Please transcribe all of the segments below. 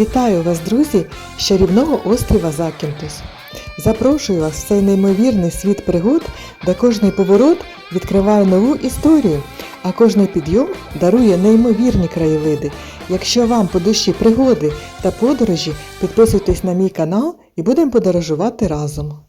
Вітаю вас, друзі, з чарівного острова Закінтус. Запрошую вас в цей неймовірний світ пригод, де кожний поворот відкриває нову історію, а кожний підйом дарує неймовірні краєвиди. Якщо вам по душі пригоди та подорожі, підписуйтесь на мій канал і будемо подорожувати разом.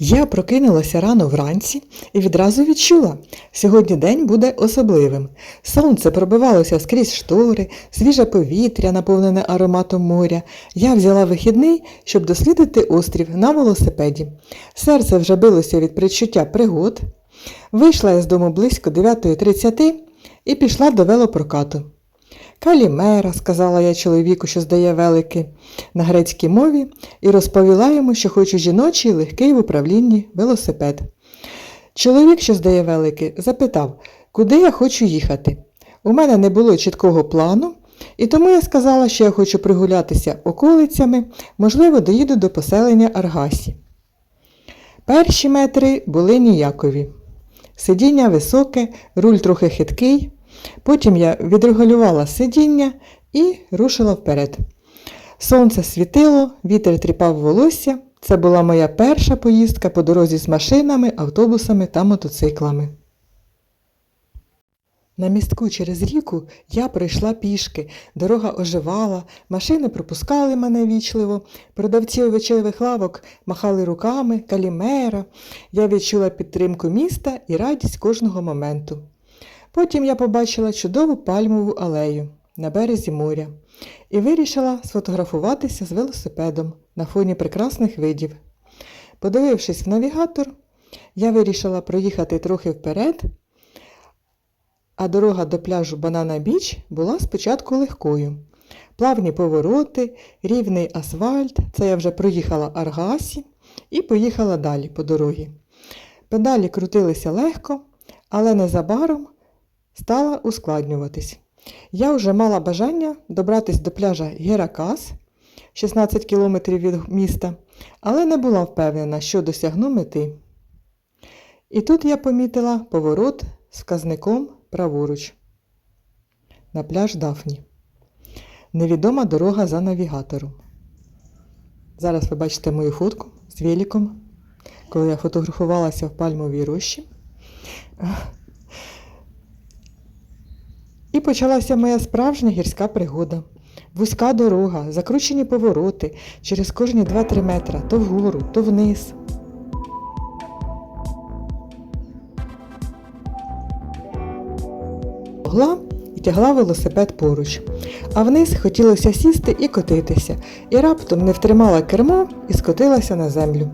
Я прокинулася рано вранці і відразу відчула, сьогодні день буде особливим. Сонце пробивалося скрізь штори, свіже повітря, наповнене ароматом моря. Я взяла вихідний, щоб дослідити острів на велосипеді. Серце вже билося від предчуття пригод. Вийшла я з дому близько 9.30 і пішла до велопрокату. Калімера, сказала я чоловіку, що здає велики на грецькій мові, і розповіла йому, що хочу жіночий легкий в управлінні велосипед. Чоловік, що здає велики, запитав, куди я хочу їхати. У мене не було чіткого плану, і тому я сказала, що я хочу прогулятися околицями, можливо, доїду до поселення Аргасі. Перші метри були ніякові. Сидіння високе, руль трохи хиткий. Потім я відрегулювала сидіння і рушила вперед. Сонце світило, вітер тріпав волосся. Це була моя перша поїздка по дорозі з машинами, автобусами та мотоциклами. На містку через ріку я пройшла пішки, дорога оживала, машини пропускали мене вічливо, продавці овочевих лавок махали руками, калімера. Я відчула підтримку міста і радість кожного моменту. Потім я побачила чудову пальмову алею на березі моря і вирішила сфотографуватися з велосипедом на фоні прекрасних видів. Подивившись в навігатор, я вирішила проїхати трохи вперед, а дорога до пляжу Банана Біч була спочатку легкою. Плавні повороти, рівний асфальт, це я вже проїхала Аргасі і поїхала далі по дорозі. Педалі крутилися легко, але незабаром стала ускладнюватись. Я вже мала бажання добратися до пляжа Геракас, 16 кілометрів від міста, але не була впевнена, що досягну мети. І тут я помітила поворот з вказником праворуч на пляж Дафні. Невідома дорога за навігатором. Зараз ви бачите мою фотку з великом, коли я фотографувалася в пальмовій рощі. І почалася моя справжня гірська пригода. Вузька дорога, закручені повороти через кожні 2-3 метра то вгору, то вниз. Могла і тягла велосипед поруч, а вниз хотілося сісти і котитися, і раптом не втримала кермо і скотилася на землю.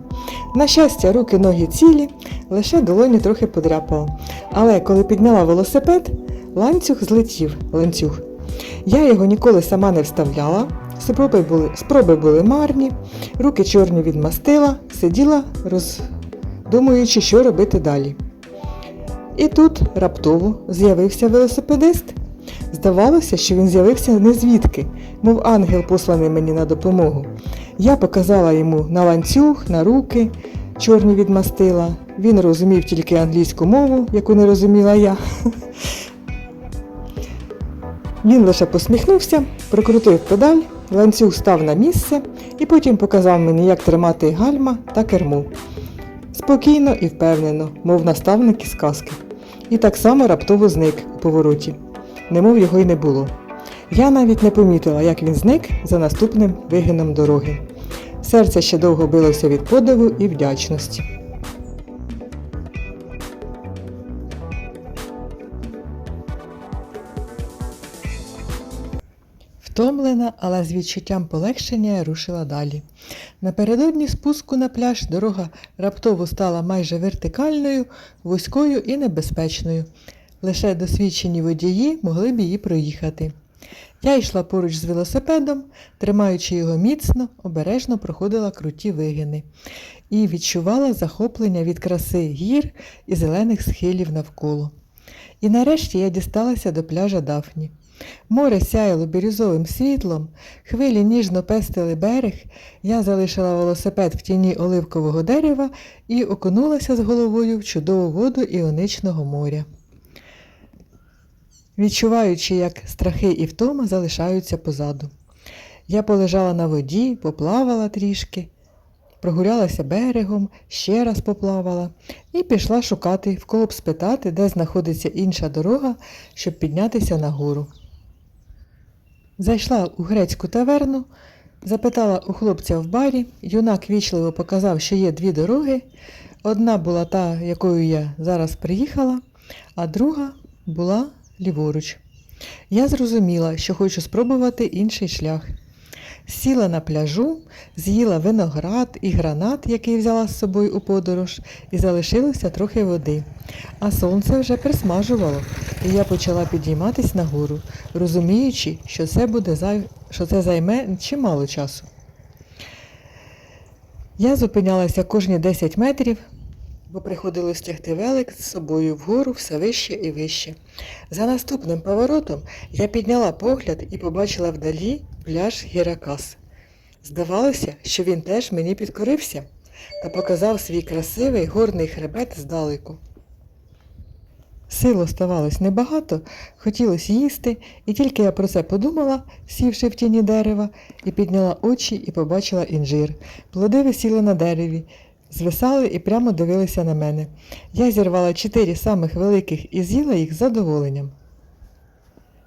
На щастя, руки ноги цілі, лише долоні трохи подряпала. Але коли підняла велосипед, ланцюг злетів ланцюг. Я його ніколи сама не вставляла, спроби були, спроби були марні, руки чорні відмастила, сиділа, роздумуючи, що робити далі. І тут раптово з'явився велосипедист. Здавалося, що він з'явився не звідки, мов ангел посланий мені на допомогу. Я показала йому на ланцюг, на руки, чорні відмастила. Він розумів тільки англійську мову, яку не розуміла я. Він лише посміхнувся, прокрутив педаль, ланцюг став на місце і потім показав мені, як тримати гальма та керму. Спокійно і впевнено, мов наставник із казки. І так само раптово зник у повороті, немов його й не було. Я навіть не помітила, як він зник за наступним вигином дороги. Серце ще довго билося від подиву і вдячності. Втомлена, але з відчуттям полегшення я рушила далі. Напередодні спуску на пляж дорога раптово стала майже вертикальною, вузькою і небезпечною. Лише досвідчені водії могли б її проїхати. Я йшла поруч з велосипедом, тримаючи його міцно, обережно проходила круті вигини і відчувала захоплення від краси гір і зелених схилів навколо. І нарешті я дісталася до пляжа Дафні. Море сяяло бірюзовим світлом, хвилі ніжно пестили берег, я залишила велосипед в тіні оливкового дерева і окунулася з головою в чудову воду іоничного моря. Відчуваючи, як страхи і втома залишаються позаду. Я полежала на воді, поплавала трішки, прогулялася берегом, ще раз поплавала і пішла шукати, в кого б спитати, де знаходиться інша дорога, щоб піднятися на гору. Зайшла у грецьку таверну, запитала у хлопця в барі. Юнак вічливо показав, що є дві дороги. Одна була та, якою я зараз приїхала, а друга була ліворуч. Я зрозуміла, що хочу спробувати інший шлях. Сіла на пляжу, з'їла виноград і гранат, який взяла з собою у подорож, і залишилося трохи води. А сонце вже присмажувало, і я почала підійматись нагору, розуміючи, що це, буде що це займе чимало часу. Я зупинялася кожні 10 метрів, бо приходилось тягти велик з собою вгору все вище і вище. За наступним поворотом я підняла погляд і побачила вдалі пляж Геракас. Здавалося, що він теж мені підкорився та показав свій красивий горний хребет здалеку. Сил оставалось небагато, хотілося їсти, і тільки я про це подумала, сівши в тіні дерева, і підняла очі і побачила інжир. Плоди висіли на дереві, звисали і прямо дивилися на мене. Я зірвала чотири самих великих і з'їла їх з задоволенням.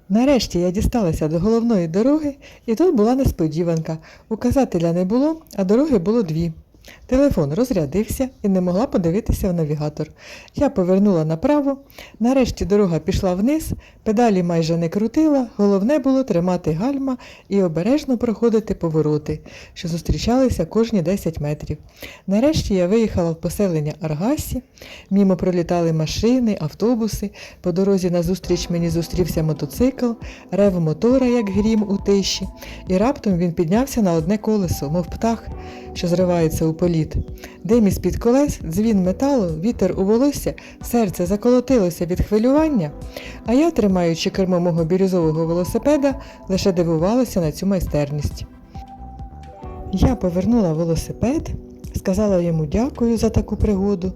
Нарешті я дісталася до головної дороги, і тут була несподіванка. Указателя не було, а дороги було дві. Телефон розрядився і не могла подивитися в навігатор. Я повернула направо. Нарешті дорога пішла вниз, педалі майже не крутила, головне було тримати гальма і обережно проходити повороти, що зустрічалися кожні 10 метрів. Нарешті я виїхала в поселення Аргасі, мімо пролітали машини, автобуси. По дорозі назустріч мені зустрівся мотоцикл, рев мотора, як грім у тиші, і раптом він піднявся на одне колесо, мов птах, що зривається у політ. Дим із-під колес, дзвін металу, вітер у волосся, серце заколотилося від хвилювання, а я, тримаючи кермо мого бірюзового велосипеда, лише дивувалася на цю майстерність. Я повернула велосипед, сказала йому дякую за таку пригоду.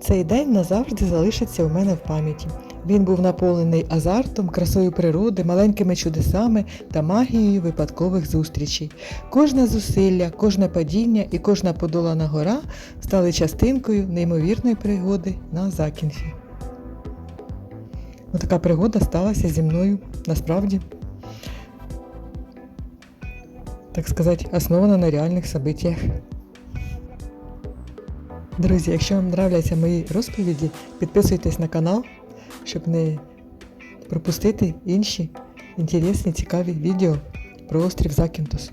Цей день назавжди залишиться у мене в пам'яті. Він був наповнений азартом, красою природи, маленькими чудесами та магією випадкових зустрічей. Кожне зусилля, кожне падіння і кожна подолана гора стали частинкою неймовірної пригоди на Закінфі. Ну, така пригода сталася зі мною насправді. Так сказати, основана на реальних событиях. Друзі, якщо вам нравляться мої розповіді, підписуйтесь на канал, щоб не пропустити інші інтересні, цікаві відео про острів Закінтус.